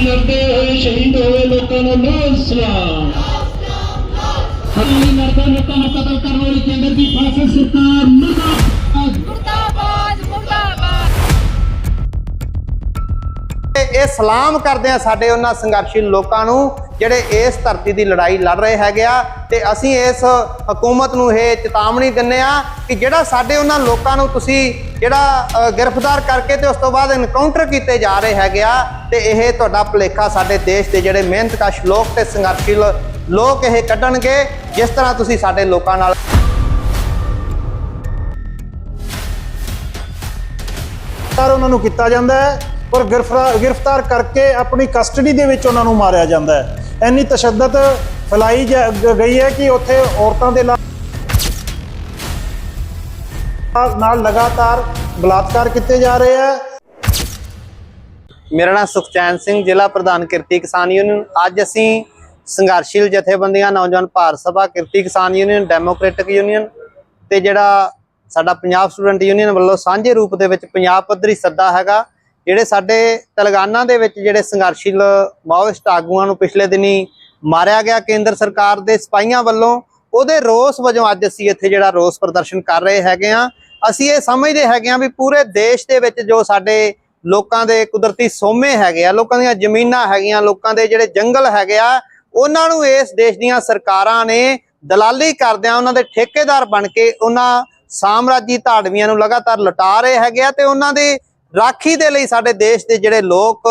ਲੜਦੇ ਹੋਏ ਸ਼ਹੀਦ ਹੋਏ ਲੋਕਾਂ ਨੂੰ ਲਾਲ ਸਲਾਮ ਲੜਦੇ ਲੋਕਾਂ ਨੂੰ ਕਤਲ ਕਰਨ ਵਾਲੀ ਕੇਂਦਰ ਦੀ ਫਾਸਿਸਟ ਸਰਕਾਰ ਮੁਰਦਾਬਾਦ। ਇਹ ਸਲਾਮ ਕਰਦੇ ਆ ਸਾਡੇ ਉਹਨਾਂ ਸੰਘਰਸ਼ੀਲ ਲੋਕਾਂ ਨੂੰ, ਜਿਹੜੇ ਇਸ ਧਰਤੀ ਦੀ ਲੜਾਈ ਲੜ ਰਹੇ ਹੈਗੇ ਆ। ਤੇ ਅਸੀਂ ਇਸ ਹਕੂਮਤ ਨੂੰ ਇਹ ਚੇਤਾਵਨੀ ਦਿੰਨੇ ਆ ਕਿ ਜਿਹੜਾ ਸਾਡੇ ਉਹਨਾਂ ਲੋਕਾਂ ਨੂੰ ਤੁਸੀਂ ਜਿਹੜਾ ਗ੍ਰਿਫਤਾਰ ਕਰਕੇ ਤੇ ਉਸ ਤੋਂ ਬਾਅਦ ਐਨਕਾਊਂਟਰ ਕੀਤੇ ਜਾ ਰਹੇ ਹੈਗੇ ਆ, ਤੇ ਇਹ ਤੁਹਾਡਾ ਭੁਲੇਖਾ ਸਾਡੇ ਦੇਸ਼ ਦੇ ਜਿਹੜੇ ਮਿਹਨਤਕਸ਼ ਲੋਕ ਤੇ ਸੰਘਰਸ਼ੀਲ ਲੋਕ ਇਹ ਕੱਢਣਗੇ, ਜਿਸ ਤਰ੍ਹਾਂ ਤੁਸੀਂ ਸਾਡੇ ਲੋਕਾਂ ਨਾਲ ਗ੍ਰਿਫਤਾਰ ਉਹਨਾਂ ਨੂੰ ਕੀਤਾ ਜਾਂਦਾ ਹੈ। ਔਰ ਗ੍ਰਿਫਤਾਰ ਗ੍ਰਿਫਤਾਰ ਕਰਕੇ ਆਪਣੀ ਕਸਟਡੀ ਦੇ ਵਿੱਚ ਉਹਨਾਂ ਨੂੰ ਮਾਰਿਆ ਜਾਂਦਾ ਹੈ। ਇੰਨੀ ਤਸ਼ੱਦਦ ਫੈਲਾਈ ਜਾ- ਗਈ ਹੈ ਕਿ ਉੱਥੇ ਔਰਤਾਂ ਦੇ ਨਾਲ ਲਗਾਤਾਰ ਬਲਾਤਕਾਰ ਕੀਤੇ ਜਾ ਰਹੇ ਹੈ। ਮੇਰਾ ਨਾਮ ਸੁਖਚੈਨ ਸਿੰਘ, ਜ਼ਿਲ੍ਹਾ ਪ੍ਰਧਾਨ ਕਿਰਤੀ ਕਿਸਾਨ ਯੂਨੀਅਨ। ਅੱਜ ਅਸੀਂ ਸੰਘਰਸ਼ੀਲ ਜਥੇਬੰਦੀਆਂ, ਨੌਜਵਾਨ Bharat Sabha, Kirti Kisan union, democratic union ਤੇ ਜਿਹੜਾ ਸਾਡਾ ਪੰਜਾਬ ਸਟੂਡੈਂਟ ਯੂਨੀਅਨ ਵੱਲੋਂ ਸਾਂਝੇ ਰੂਪ ਦੇ ਵਿੱਚ ਪੰਜਾਬ ਪੱਧਰੀ ਸੱਦਾ ਹੈਗਾ। ਜਿਹੜੇ ਸਾਡੇ ਤੇਲੰਗਾਨਾ ਦੇ ਵਿੱਚ ਜਿਹੜੇ ਸੰਘਰਸ਼ੀਲ ਮਾਓਇਸਟ ਆਗੂਆਂ ਨੂੰ ਪਿਛਲੇ ਦਿਨੀ ਮਾਰਿਆ ਗਿਆ ਕੇਂਦਰ ਸਰਕਾਰ ਦੇ ਸਿਪਾਹੀਆਂ ਵੱਲੋਂ, ਉਹਦੇ ਰੋਸ ਵਜੋਂ ਅੱਜ ਅਸੀਂ ਇੱਥੇ ਜਿਹੜਾ ਰੋਸ ਪ੍ਰਦਰਸ਼ਨ ਕਰ ਰਹੇ ਹੈਗੇ ਆ ਅਸੀਂ ਇਹ ਸਮਝਦੇ ਹੈਗੇ ਆ ਵੀ ਪੂਰੇ ਦੇਸ਼ ਦੇ ਵਿੱਚ ਜੋ ਸਾਡੇ ਲੋਕਾਂ ਦੇ ਕੁਦਰਤੀ ਸੋਮੇ ਹੈਗੇ ਆ, ਲੋਕਾਂ ਦੀਆਂ ਜ਼ਮੀਨਾਂ ਹੈਗੀਆਂ, ਲੋਕਾਂ ਦੇ ਜਿਹੜੇ ਜੰਗਲ ਹੈਗੇ ਆ, ਉਹਨਾਂ ਨੂੰ ਇਸ ਦੇਸ਼ ਦੀਆਂ ਸਰਕਾਰਾਂ ਨੇ ਦਲਾਲੀ ਕਰਦਿਆਂ ਉਹਨਾਂ ਦੇ ਠੇਕੇਦਾਰ ਬਣ ਕੇ ਉਹਨਾਂ ਸਾਮਰਾਜੀ ਧਾੜਵੀਆਂ ਨੂੰ ਲਗਾਤਾਰ ਲੁਟਾ ਰਹੇ ਹੈਗੇ ਆ ਤੇ ਉਹਨਾਂ ਦੇ ਰਾਖੀ ਦੇ ਲਈ ਸਾਡੇ ਦੇਸ਼ ਦੇ ਜਿਹੜੇ ਲੋਕ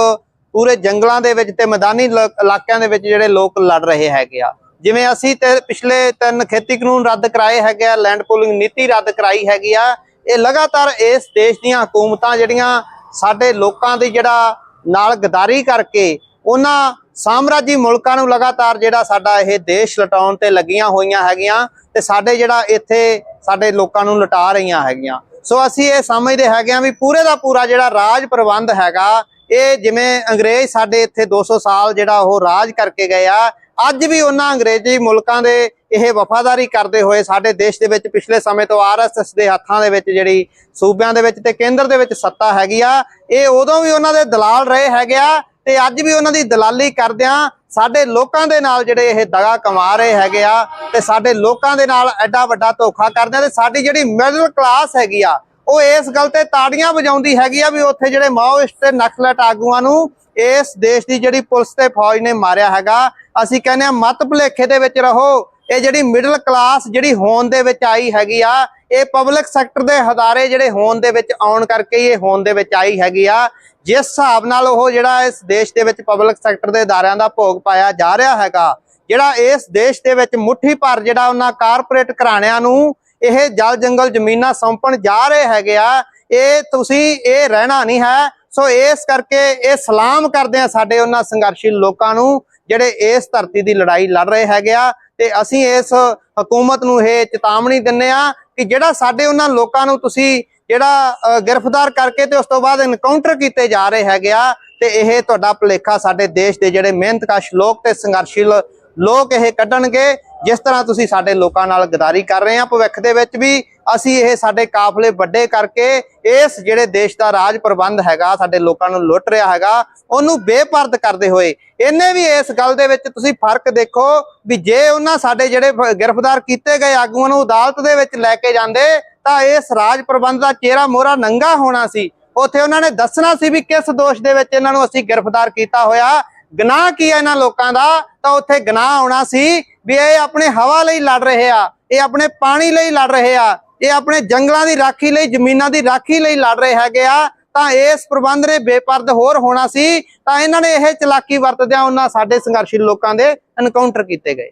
ਪੂਰੇ ਜੰਗਲਾਂ ਦੇ ਵਿੱਚ ਤੇ ਮੈਦਾਨੀ ਲ- ਇਲਾਕਿਆਂ ਦੇ ਵਿੱਚ ਜਿਹੜੇ ਲੋਕ ਲੜ ਰਹੇ ਹੈਗੇ ਆ। ਜਿਵੇਂ ਅਸੀਂ ਤੇ ਪਿਛਲੇ ਤਿੰਨ ਖੇਤੀ ਕਾਨੂੰਨ ਰੱਦ ਕਰਾਏ ਹੈਗੇ ਆ ਲੈਂਡ ਪੂਲਿੰਗ ਨੀਤੀ ਰੱਦ ਕਰਾਈ ਹੈਗੀ ਆ, ਇਹ ਲਗਾਤਾਰ ਇਸ ਦੇਸ਼ ਦੀਆਂ ਹਕੂਮਤਾਂ ਜਿਹੜੀਆਂ ਸਾਡੇ ਲੋਕਾਂ ਦੀ ਜਿਹੜਾ ਨਾਲ ਗਦਾਰੀ ਕਰਕੇ ਉਹਨਾਂ ਸਾਮਰਾਜੀ ਮੁਲਕਾਂ ਨੂੰ ਲਗਾਤਾਰ ਜਿਹੜਾ ਸਾਡਾ ਇਹ ਦੇਸ਼ ਲਟਾਉਣ ਤੇ ਲੱਗੀਆਂ ਹੋਈਆਂ ਹੈਗੀਆਂ ਤੇ ਸਾਡੇ ਜਿਹੜਾ ਇੱਥੇ ਸਾਡੇ ਲੋਕਾਂ ਨੂੰ ਲਟਾ ਰਹੀਆਂ ਹੈਗੀਆਂ। ਸੋ ਅਸੀਂ ਇਹ ਸਮਝਦੇ ਹੈਗੇ ਆ ਵੀ ਪੂਰੇ ਦਾ ਪੂਰਾ ਜਿਹੜਾ ਰਾਜ ਪ੍ਰਬੰਧ ਹੈਗਾ, ਇਹ ਜਿਵੇਂ ਅੰਗਰੇਜ਼ ਸਾਡੇ ਇੱਥੇ 200 ਸਾਲ ਜਿਹੜਾ ਉਹ ਰਾਜ ਕਰਕੇ ਗਏ ਆ, ਅੱਜ ਵੀ ਉਹਨਾਂ ਅੰਗਰੇਜ਼ੀ ਮੁਲਕਾਂ ਦੇ ਇਹ ਵਫਾਦਾਰੀ ਕਰਦੇ ਹੋਏ ਸਾਡੇ ਦੇਸ਼ ਦੇ ਵਿੱਚ ਪਿਛਲੇ ਸਮੇਂ ਤੋਂ ਆਰਐਸਐਸ ਦੇ ਹੱਥਾਂ ਦੇ ਵਿੱਚ ਜਿਹੜੀ ਸੂਬਿਆਂ ਦੇ ਵਿੱਚ ਤੇ ਕੇਂਦਰ ਦੇ ਵਿੱਚ ਸੱਤਾ ਹੈਗੀ ਆ, ਇਹ ਉਦੋਂ ਵੀ ਉਹਨਾਂ ਦੇ ਦਲਾਲ ਰਹੇ ਹੈਗੇ ਆ ਤੇ ਅੱਜ ਵੀ ਉਹਨਾਂ ਦੀ ਦਲਾਲੀ ਕਰਦਿਆਂ ਸਾਡੇ ਲੋਕਾਂ ਦੇ ਨਾਲ ਜਿਹੜੇ ਇਹ ਦਗਾ ਕਮਾ ਰਹੇ ਹੈਗੇ ਆ ਤੇ ਸਾਡੇ ਲੋਕਾਂ ਦੇ ਨਾਲ ਐਡਾ ਵੱਡਾ ਧੋਖਾ ਕਰਦੇ ਆ ਤੇ ਸਾਡੀ ਜਿਹੜੀ ਮਿਡਲ ਕਲਾਸ ਹੈਗੀ ਆ, ਉਹ ਇਸ ਗੱਲ ਤੇ ਤਾੜੀਆਂ ਵਜਾਉਂਦੀ ਹੈਗੀ ਆ ਵੀ ਉੱਥੇ ਜਿਹੜੇ ਮਾਓਇਸਟ ਤੇ ਨਕਸਲਟ ਆਗੂਆਂ ਨੂੰ ਇਸ ਦੇਸ਼ ਦੀ ਜਿਹੜੀ ਪੁਲਿਸ ਤੇ ਫੌਜ ਨੇ ਮਾਰਿਆ ਹੈਗਾ। ਅਸੀਂ ਕਹਿੰਦੇ ਆ, ਮਤ ਭੁਲੇਖੇ ਦੇ ਵਿੱਚ ਰਹੋ। ਇਹ ਜਿਹੜੀ ਮਿਡਲ ਕਲਾਸ ਜਿਹੜੀ ਹੋਣ ਦੇ ਵਿੱਚ ਆਈ ਹੈਗੀ ਆ ਇਹ ਪਬਲਿਕ ਸੈਕਟਰ ਦੇ ਹਦਾਰੇ ਜਿਹੜੇ ਹੋਣ ਦੇ ਵਿੱਚ ਆਉਣ ਕਰਕੇ ਹੀ ਇਹ ਹੋਣ ਦੇ ਵਿੱਚ ਆਈ ਹੈਗੀ ਆ। ਜਿਸ ਹਿਸਾਬ ਨਾਲ ਉਹ ਜਿਹੜਾ ਇਸ ਦੇਸ਼ ਦੇ ਵਿੱਚ ਪਬਲਿਕ ਸੈਕਟਰ ਦੇ ਅਦਾਰਿਆਂ ਦਾ ਭੋਗ ਪਾਇਆ ਜਾ ਰਿਹਾ ਹੈਗਾ, ਜਿਹੜਾ ਇਸ ਦੇਸ਼ ਦੇ ਵਿੱਚ ਮੁੱਠੀ ਭਰ ਜਿਹੜਾ ਉਹਨਾਂ ਕਾਰਪੋਰੇਟ ਘਰਾਣਿਆਂ ਨੂੰ ਇਹ ਜਲ ਜੰਗਲ ਜ਼ਮੀਨਾਂ ਸੌਂਪਣ ਜਾ ਰਹੇ ਹੈਗੇ ਆ, ਇਹ ਤੁਸੀਂ ਇਹ ਰਹਿਣਾ ਨਹੀਂ ਹੈ। ਸੋ ਇਸ ਕਰਕੇ ਇਹ ਸਲਾਮ ਕਰਦੇ ਆ ਸਾਡੇ ਉਹਨਾਂ ਸੰਘਰਸ਼ੀਲ ਲੋਕਾਂ ਨੂੰ ਜਿਹੜੇ ਇਸ ਧਰਤੀ ਦੀ ਲੜਾਈ ਲੜ ਰਹੇ ਹੈਗੇ ਆ ਤੇ ਅਸੀਂ ਇਸ ਹਕੂਮਤ ਨੂੰ ਇਹ ਚੇਤਾਵਨੀ ਦਿੰਨੇ ਆ ਕਿ ਜਿਹੜਾ ਸਾਡੇ ਉਹਨਾਂ ਲੋਕਾਂ ਨੂੰ ਤੁਸੀਂ ਜਿਹੜਾ ਅ, ਗ੍ਰਿਫਤਾਰ ਕਰਕੇ ਤੇ ਉਸ ਤੋਂ ਬਾਅਦ ਇਨਕਾਊਂਟਰ ਕੀਤੇ ਜਾ ਰਹੇ ਹੈਗੇ ਆ ਤੇ ਇਹ ਤੁਹਾਡਾ ਭੁਲੇਖਾ ਸਾਡੇ ਦੇਸ਼ ਦੇ ਜਿਹੜੇ ਮਿਹਨਤਕਸ਼ ਲੋਕ ਤੇ ਸੰਘਰਸ਼ੀਲ ਲੋਕ ਇਹ ਕੱਢਣਗੇ। ਜਿਸ ਤਰ੍ਹਾਂ ਤੁਸੀਂ ਸਾਡੇ ਲੋਕਾਂ ਨਾਲ ਗਦਾਰੀ ਕਰ ਰਹੇ ਆ ਭਵਿੱਖ ਦੇ ਵਿੱਚ ਵੀ ਅਸੀਂ ਇਹ ਸਾਡੇ ਕਾਫਲੇ ਵੱਡੇ ਕਰਕੇ ਇਸ ਜਿਹੜੇ ਦੇਸ਼ ਦਾ ਰਾਜ ਪ੍ਰਬੰਧ ਹੈਗਾ, ਸਾਡੇ ਲੋਕਾਂ ਨੂੰ ਲੁੱਟ ਰਿਹਾ ਹੈਗਾ, ਉਹਨੂੰ ਬੇਪਰਦ ਕਰਦੇ ਹੋਏ ਇਹਨੇ ਵੀ ਇਸ ਗੱਲ ਦੇ ਵਿੱਚ ਤੁਸੀਂ ਫ਼ਰਕ ਦੇਖੋ ਵੀ ਜੇ ਉਹਨਾਂ ਸਾਡੇ ਜਿਹੜੇ ਗ੍ਰਿਫਤਾਰ ਕੀਤੇ ਗਏ ਆਗੂਆਂ ਨੂੰ ਅਦਾਲਤ ਦੇ ਵਿੱਚ ਲੈ ਕੇ ਜਾਂਦੇ, ਤਾਂ ਇਸ ਰਾਜ ਪ੍ਰਬੰਧ ਦਾ ਚਿਹਰਾ ਮੋਹਰਾ ਨੰਗਾ ਹੋਣਾ ਸੀ। ਉੱਥੇ ਉਹਨਾਂ ਨੇ ਦੱਸਣਾ ਸੀ ਵੀ ਕਿਸ ਦੋਸ਼ ਦੇ ਵਿੱਚ ਇਹਨਾਂ ਨੂੰ ਅਸੀਂ ਗ੍ਰਿਫਤਾਰ ਕੀਤਾ ਹੋਇਆ। ਗੁਨਾਹ ਕੀ ਹੈ ਇਹਨਾਂ ਲੋਕਾਂ ਦਾ? ਤਾਂ ਉੱਥੇ ਗਨਾਹ ਆਉਣਾ ਸੀ। ਵੀ ਇਹ ਆਪਣੇ ਹਵਾ ਲਈ ਲੜ ਰਹੇ ਆ ਇਹ ਆਪਣੇ ਪਾਣੀ ਲਈ ਲੜ ਰਹੇ ਆ ਇਹ ਆਪਣੇ ਜੰਗਲਾਂ ਦੀ ਰਾਖੀ ਲਈ ਜ਼ਮੀਨਾਂ ਦੀ ਰਾਖੀ ਲਈ ਲੜ ਰਹੇ ਹੈਗੇ ਆ ਤਾਂ ਇਸ ਪ੍ਰਬੰਧ ਨੇ ਬੇਪਰਦ ਹੋਰ ਹੋਣਾ ਸੀ ਤਾਂ ਇਹਨਾਂ ਨੇ ਇਹ ਚਲਾਕੀ ਵਰਤਦਿਆਂ ਉਹਨਾਂ ਸਾਡੇ ਸੰਘਰਸ਼ੀ ਲੋਕਾਂ ਦੇ ਐਨਕਾਊਂਟਰ ਕੀਤੇ ਗਏ।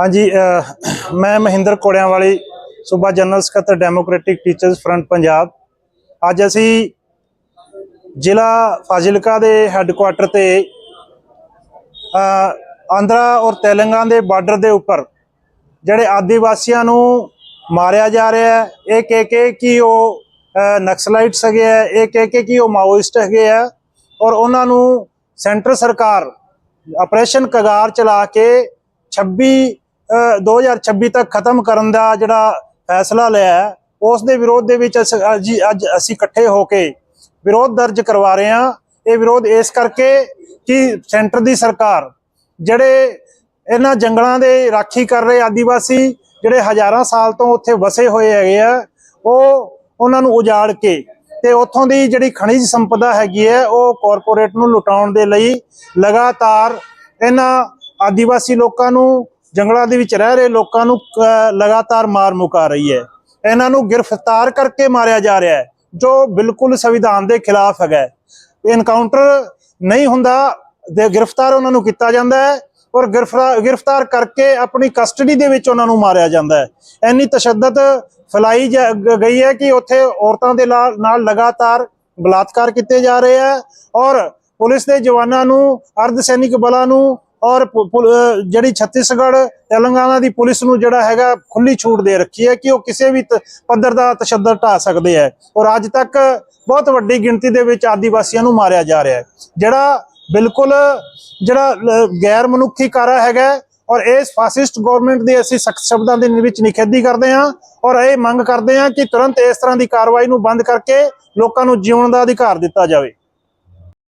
ਹਾਂਜੀ ਅਹ, ਮੈਂ ਮਹਿੰਦਰ ਕੋੜਿਆਂ ਵਾਲੀ ਸੂਬਾ ਜਨਰਲ ਸਕੱਤਰ ਡੈਮੋਕ੍ਰੈਟਿਕ ਟੀਚਰਸ ਫਰੰਟ ਪੰਜਾਬ। ਅੱਜ ਅਸੀਂ ਜ਼ਿਲ੍ਹਾ ਫਾਜ਼ਿਲਕਾ ਦੇ ਹੈੱਡਕੁਆਟਰ ਤੇ ਅਹ, ਆਂਧਰਾ ਔਰ ਤੇਲੰਗਾਨਾ ਦੇ ਬਾਰਡਰ ਦੇ ਉੱਪਰ ਜਿਹੜੇ ਆਦੀਵਾਸੀਆਂ ਨੂੰ ਮਾਰਿਆ ਜਾ ਰਿਹਾ ਹੈ, ਇਹ ਕਹਿ ਕੇ ਕਿ ਉਹ ਨਕਸਲਾਈਟਸ ਹੈਗੇ ਆ ਇਹ ਕਹਿ ਕੇ ਕਿ ਉਹ ਮਾਓਇਸਟ ਹੈਗੇ ਆ ਔਰ ਉਹਨਾਂ ਨੂੰ ਸੈਂਟਰ ਸਰਕਾਰ ਆਪਰੇਸ਼ਨ ਕਗਾਰ ਚਲਾ ਕੇ 26 ਅਹ 2026 ਤੱਕ ਖਤਮ ਕਰਨ ਦਾ ਜਿਹੜਾ ਫੈਸਲਾ ਲਿਆ ਉਸ ਦੇ ਵਿਰੋਧ ਦੇ ਵਿੱਚ ਅਸ- ਅੱਜ ਅਸੀਂ ਇਕੱਠੇ ਹੋ ਕੇ ਵਿਰੋਧ ਦਰਜ ਕਰਵਾ ਰਹੇ ਹਾਂ। ਇਹ ਵਿਰੋਧ ਇਸ ਕਰਕੇ ਕਿ ਸੈਂਟਰ ਦੀ ਸਰਕਾਰ ਜਿਹੜੇ ਇਹਨਾਂ ਜੰਗਲਾਂ ਦੇ ਰਾਖੀ ਕਰ ਰਹੇ ਆਦੀਵਾਸੀ ਜਿਹੜੇ ਹਜ਼ਾਰਾਂ ਸਾਲ ਤੋਂ ਉੱਥੇ ਵਸੇ ਹੋਏ ਹੈਗੇ ਆ, ਉਹ ਉਹਨਾਂ ਨੂੰ ਉਜਾੜ ਕੇ ਤੇ ਉੱਥੋਂ ਦੀ ਜਿਹੜੀ ਖਣਿਜ ਸੰਪਦਾ ਹੈਗੀ ਹੈ, ਉਹ ਕਾਰਪੋਰੇਟ ਨੂੰ ਲੁਟਾਉਣ ਦੇ ਲਈ ਲਗਾਤਾਰ ਇਹਨਾਂ ਆਦੀਵਾਸੀ ਲੋਕਾਂ ਨੂੰ, ਜੰਗਲਾਂ ਦੇ ਵਿੱਚ ਰਹਿ ਰਹੇ ਲੋਕਾਂ ਨੂੰ ਲਗਾਤਾਰ ਮਾਰ ਮੁਕਾ ਰਹੀ ਹੈ। ਇਹਨਾਂ ਨੂੰ ਗ੍ਰਿਫਤਾਰ ਕਰਕੇ ਮਾਰਿਆ ਜਾ ਰਿਹਾ ਹੈ, ਜੋ ਬਿਲਕੁਲ ਸੰਵਿਧਾਨ ਦੇ ਖਿਲਾਫ ਹੈਗਾ ਇਨਕਾਊਂਟਰ ਨਹੀਂ ਹੁੰਦਾ ਦੇ ਗ੍ਰਿਫਤਾਰ ਉਹਨਾਂ ਨੂੰ ਕੀਤਾ ਜਾਂਦਾ ਹੈ ਔਰ ਗ੍ਰਿਫਤਾਰ ਗ੍ਰਿਫਤਾਰ ਕਰਕੇ ਆਪਣੀ ਕਸਟਡੀ ਦੇ ਵਿੱਚ ਉਹਨਾਂ ਨੂੰ ਮਾਰਿਆ ਜਾਂਦਾ ਹੈ। ਇੰਨੀ ਤਸ਼ੱਦਦ ਫੈਲਾਈ ਜਾ- ਗਈ ਹੈ ਕਿ ਉੱਥੇ ਔਰਤਾਂ ਦੇ ਲਾ- ਨਾਲ ਲਗਾਤਾਰ ਬਲਾਤਕਾਰ ਕੀਤੇ ਜਾ ਰਹੇ ਹੈ ਔਰ ਪੁਲਿਸ ਦੇ ਜਵਾਨਾਂ ਨੂੰ, ਅਰਧ ਸੈਨਿਕ ਬਲਾਂ ਨੂੰ ਔਰ ਪੁ- ਪੁ- ਜਿਹੜੀ ਛੱਤੀਸਗੜ੍ਹ, ਤੇਲੰਗਾਨਾ ਦੀ ਪੁਲਿਸ ਨੂੰ ਜਿਹੜਾ ਹੈਗਾ ਖੁੱਲੀ ਛੂਟ ਦੇ ਰੱਖੀ ਹੈ ਕਿ ਉਹ ਕਿਸੇ ਵੀ ਤ- ਪੱਧਰ ਦਾ ਤਸ਼ੱਦਦ ਢਾ ਸਕਦੇ ਹੈ। ਔਰ ਅੱਜ ਤੱਕ ਬਹੁਤ ਵੱਡੀ ਗਿਣਤੀ ਦੇ ਵਿੱਚ ਆਦੀਵਾਸੀਆਂ ਨੂੰ ਮਾਰਿਆ ਜਾ ਰਿਹਾ ਹੈ। ਜਿਹੜਾ ਬਿਲਕੁਲ ਜਿਹੜਾ ਗੈਰ ਮਨੁੱਖੀ ਕਾਰਾ ਹੈਗਾ ਔਰ ਇਸ ਫਾਸਿਸਟ ਗਵਰਨਮੈਂਟ ਦੀ ਅਸੀਂ ਸਖਤ ਸ਼ਬਦਾਂ ਦੇ ਵਿੱਚ ਨਿਖੇਧੀ ਕਰਦੇ ਹਾਂ ਔਰ ਇਹ ਮੰਗ ਕਰਦੇ ਹਾਂ ਕਿ ਤੁਰੰਤ ਇਸ ਤਰ੍ਹਾਂ ਦੀ ਕਾਰਵਾਈ ਨੂੰ ਬੰਦ ਕਰਕੇ ਲੋਕਾਂ ਨੂੰ ਜਿਉਣ ਦਾ ਅਧਿਕਾਰ ਦਿੱਤਾ ਜਾਵੇ।